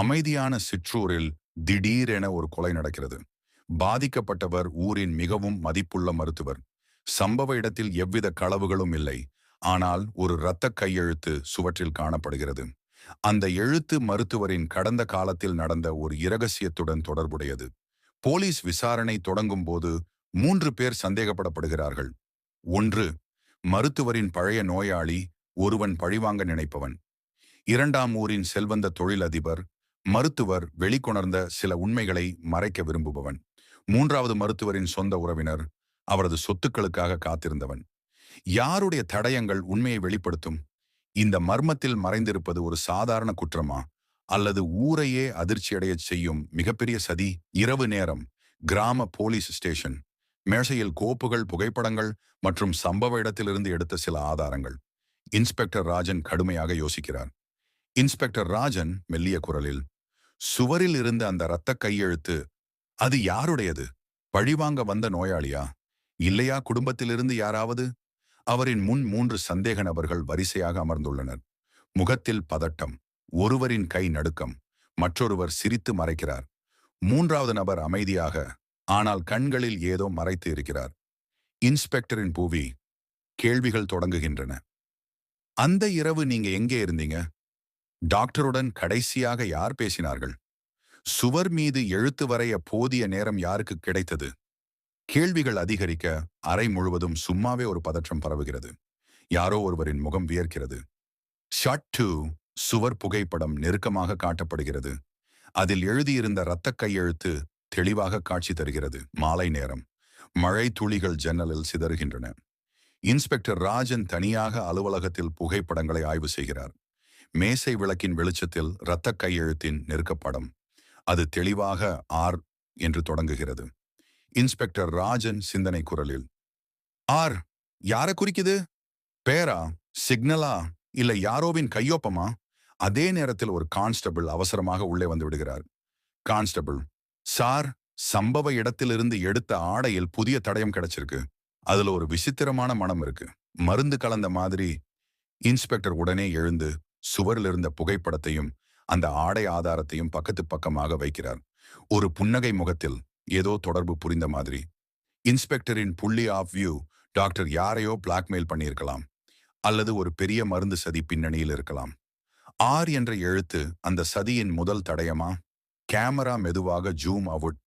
அமைதியான சிற்றூரில் திடீரென ஒரு கொலை நடக்கிறது. பாதிக்கப்பட்டவர் ஊரின் மிகவும் மதிப்புள்ள மருத்துவர். சம்பவ இடத்தில் எவ்வித களவுகளும் இல்லை. ஆனால் ஒரு இரத்த கையெழுத்து சுவற்றில் காணப்படுகிறது. அந்த எழுத்து மருத்துவரின் கடந்த காலத்தில் நடந்த ஒரு இரகசியத்துடன் தொடர்புடையது. போலீஸ் விசாரணை தொடங்கும் போது மூன்று பேர் சந்தேகப்படப்படுகிறார்கள். ஒன்று மருத்துவரின் பழைய நோயாளி ஒருவன் பழிவாங்க நினைப்பவன். இரண்டாம் ஊரின் செல்வந்த தொழிலதிபர் மருத்துவர் வெளிக்கொணர்ந்த சில உண்மைகளை மறைக்க விரும்புபவன். மூன்றாவது மருத்துவரின் சொந்த உறவினர் அவரது சொத்துக்களுக்காக காத்திருந்தவன். யாருடைய தடயங்கள் உண்மையை வெளிப்படுத்தும்? இந்த மர்மத்தில் மறைந்திருப்பது ஒரு சாதாரண குற்றமா? அல்லது ஊரையே அதிர்ச்சியடையச் செய்யும் மிகப்பெரிய சதி இரவு நேரம் கிராம போலீஸ் ஸ்டேஷன் மேசையில் கோப்புகள் புகைப்படங்கள் மற்றும் சம்பவ இடத்திலிருந்து எடுத்த சில ஆதாரங்கள். இன்ஸ்பெக்டர் ராஜன் கடுமையாக யோசிக்கிறார். இன்ஸ்பெக்டர் ராஜன் மெல்லிய குரலில் சுவரில் இருந்த அந்த இரத்த கையெழுத்து அது யாருடையது? பழிவாங்க வந்த நோயாளியா? இல்லையா குடும்பத்திலிருந்து யாராவது? அவரின் முன் மூன்று சந்தேக நபர்கள் வரிசையாக அமர்ந்துள்ளனர். முகத்தில் பதட்டம் ஒருவரின் கை நடுக்கம் மற்றொருவர் சிரித்து மறைக்கிறார். மூன்றாவது நபர் அமைதியாக ஆனால் கண்களில் ஏதோ மறைத்து இருக்கிறார். இன்ஸ்பெக்டரின் பூவி கேள்விகள் தொடங்குகின்றன. அந்த இரவு நீங்க எங்கே இருந்தீங்க? டாக்டருடன் கடைசியாக யார் பேசினார்கள்? சுவர் மீது எழுத்து வரைய போதிய நேரம் யாருக்கு கிடைத்தது? கேள்விகள் அதிகரிக்க அறை முழுவதும் சும்மாவே ஒரு பதற்றம் பரவுகிறது. யாரோ ஒருவரின் முகம் வியர்க்கிறது. ஷட் டூ சுவர் புகைப்படம் நெருக்கமாக காட்டப்படுகிறது. அதில் எழுதியிருந்த இரத்த கையெழுத்து தெளிவாக காட்சி தருகிறது. மாலை நேரம். மழை துளிகள் ஜன்னலில் சிதறுகின்றன. இன்ஸ்பெக்டர் ராஜன் தனியாக அலுவலகத்தில் புகைப்படங்களை ஆய்வு செய்கிறார். மேசை விளக்கின் வெளிச்சத்தில் இரத்த கையெழுத்தின் நெருக்கப்படம். அது தெளிவாக ஆர் என்று தொடங்குகிறது. இன்ஸ்பெக்டர் ராஜன் சிந்தனை குரலில் ஆர் யார குறிக்குது? பேரா? சிக்னலா? இல்ல யாரோவின் கையொப்பமா? அதே நேரத்தில் ஒரு கான்ஸ்டபிள் அவசரமாக உள்ளே வந்து விடுகிறார். கான்ஸ்டபிள் சார் சம்பவ இடத்திலிருந்து எடுத்த ஆடையில் புதிய தடயம் கிடைச்சிருக்கு. அதுல ஒரு விசித்திரமான மனம் இருக்கு. மருந்து கலந்த மாதிரி. இன்ஸ்பெக்டர் உடனே எழுந்து சுவரில் இருந்த புகைப்படத்தையும் அந்த ஆடை ஆதாரத்தையும் பக்கத்து பக்கமாக வைக்கிறார். ஒரு புன்னகை முகத்தில் ஏதோ தொடர்பு புரிந்த மாதிரி இன்ஸ்பெக்டரின் புள்ளி ஆஃப் வியூ டாக்டர் யாரையோ பிளாக்மெயில் பண்ணியிருக்கலாம் அல்லது ஒரு பெரிய மருந்து சதி பின்னணியில் இருக்கலாம். ஆர் என்ற எழுத்து அந்த சதியின் முதல் தடயமா? கேமரா மெதுவாக ஜூம் அவுட்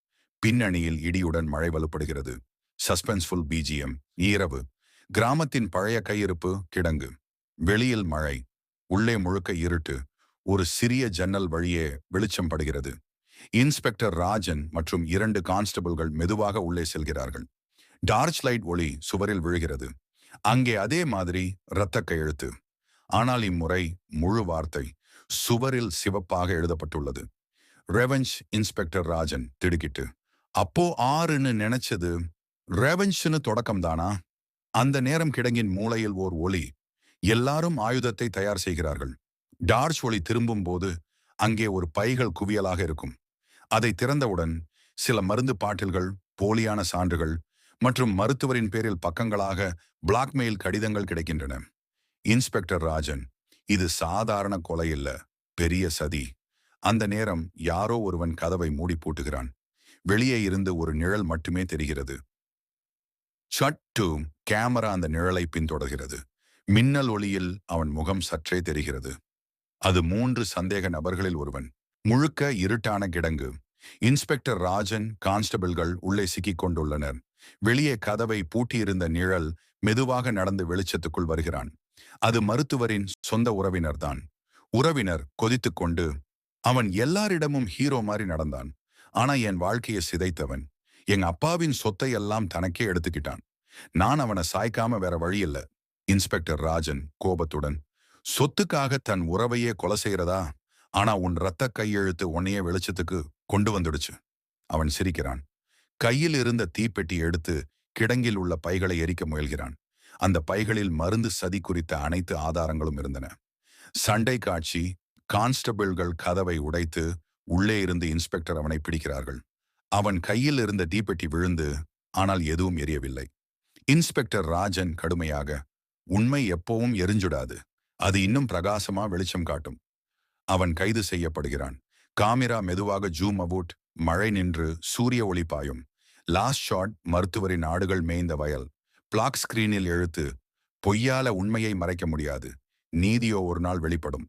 பின்னணியில் இடியுடன் மழை வலுப்படுகிறது. சஸ்பென்ஸ்ஃபுல் பிஜிஎம் ஈரவு கிராமத்தின் பழைய கையிருப்பு கிடங்கு. வெளியில் மழை. உள்ளே முழுக்க இருட்டு ஒரு சிறிய ஜன்னல் வழியே வெளிச்சம் படுகிறது. இன்ஸ்பெக்டர் ராஜன் மற்றும் இரண்டு கான்ஸ்டபிள்கள் மெதுவாக உள்ளே செல்கிறார்கள். டார்ச் லைட் ஒளி சுவரில் விழுகிறது. அங்கே அதே மாதிரி இரத்த கையெழுத்து. ஆனால் இம்முறை முழு வார்த்தை சுவரில் சிவப்பாக எழுதப்பட்டுள்ளது. ரெவெஞ்ச் இன்ஸ்பெக்டர் ராஜன் திடுக்கிட்டு அப்போ ஆறுன்னு நினைச்சது ரெவெஞ்ச்னு தொடக்கம் தானா அந்த நேரம் கிடங்கின் மூளையில் ஓர் ஒளி எல்லாரும் ஆயுதத்தை தயார் செய்கிறார்கள். டார்ச் ஒளி திரும்பும் போது அங்கே ஒரு பைகள் குவியலாக இருக்கும். அதை திறந்தவுடன் சில மருந்து பாட்டில்கள் போலியான சான்றுகள் மற்றும் மருத்துவரின் பேரில் பக்கங்களாக பிளாக்மெயில் கடிதங்கள் கிடைக்கின்றன. இன்ஸ்பெக்டர் ராஜன் இது சாதாரண கொலை இல்ல பெரிய சதி. அந்த நேரம் யாரோ ஒருவன் கதவை மூடி பூட்டுகிறான். வெளியே இருந்து ஒரு நிழல் மட்டுமே தெரிகிறது. ஷட் டூ கேமரா அந்த நிழலை பின்தொடர்கிறது. மின்னல் ஒளியில் அவன் முகம் சற்றே தெரிகிறது. அது மூன்று சந்தேக நபர்களில் ஒருவன். முழுக்க இருட்டான கிடங்கு. இன்ஸ்பெக்டர் ராஜன் கான்ஸ்டபிள்கள் உள்ளே சிக்கிக் கொண்டுள்ளனர். வெளியே கதவை பூட்டியிருந்த நிழல் மெதுவாக நடந்து வெளிச்சத்துக்குள் வருகிறான். அது மருத்துவரின் சொந்த உறவினர்தான். உறவினர் கொதித்துக்கொண்டு அவன் எல்லாரிடமும் ஹீரோ மாதிரி நடந்தான். ஆனா என் வாழ்க்கையை சிதைத்தவன். எங்க அப்பாவின் சொத்தை எல்லாம் தனக்கே எடுத்துக்கிட்டான். நான் அவனை சாய்க்காம வேற வழி இல்லை. இன்ஸ்பெக்டர் ராஜன் கோபத்துடன் சொத்துக்காக தன் உறவையே கொலை செய்யறதா? ஆனா உன் ரத்த கையெழுத்து உன்னையே வெளிச்சத்துக்கு கொண்டு வந்துடுச்சு. அவன் சிரிக்கிறான். கையில் இருந்த தீப்பெட்டி எடுத்து கிடங்கில் உள்ள பைகளை எரிக்க முயல்கிறான். அந்த பைகளில் மருந்து சதி குறித்த அனைத்து ஆதாரங்களும் இருந்தன. சண்டை காட்சி கான்ஸ்டபிள்கள் கதவை உடைத்து உள்ளே இருந்து இன்ஸ்பெக்டர் அவனை பிடிக்கிறார்கள். அவன் கையில் இருந்த தீப்பெட்டி விழுந்து ஆனால் எதுவும் எரியவில்லை. இன்ஸ்பெக்டர் ராஜன் கடுமையாக உண்மை எப்பவும் எரிஞ்சுடாது. அது இன்னும் பிரகாசமா வெளிச்சம் காட்டும். அவன் கைது செய்யப்படுகிறான். காமிரா மெதுவாக ஜூம் அவுட் மழை நின்று சூரிய ஒளி பாயும். லாஸ்ட் ஷாட் மருத்துவரின் ஆடுகள் மேய்ந்த வயல். பிளாக் ஸ்கிரீனில் எழுத்து பொய்யால உண்மையை மறைக்க முடியாது. நீதியோ ஒரு நாள் வெளிப்படும்.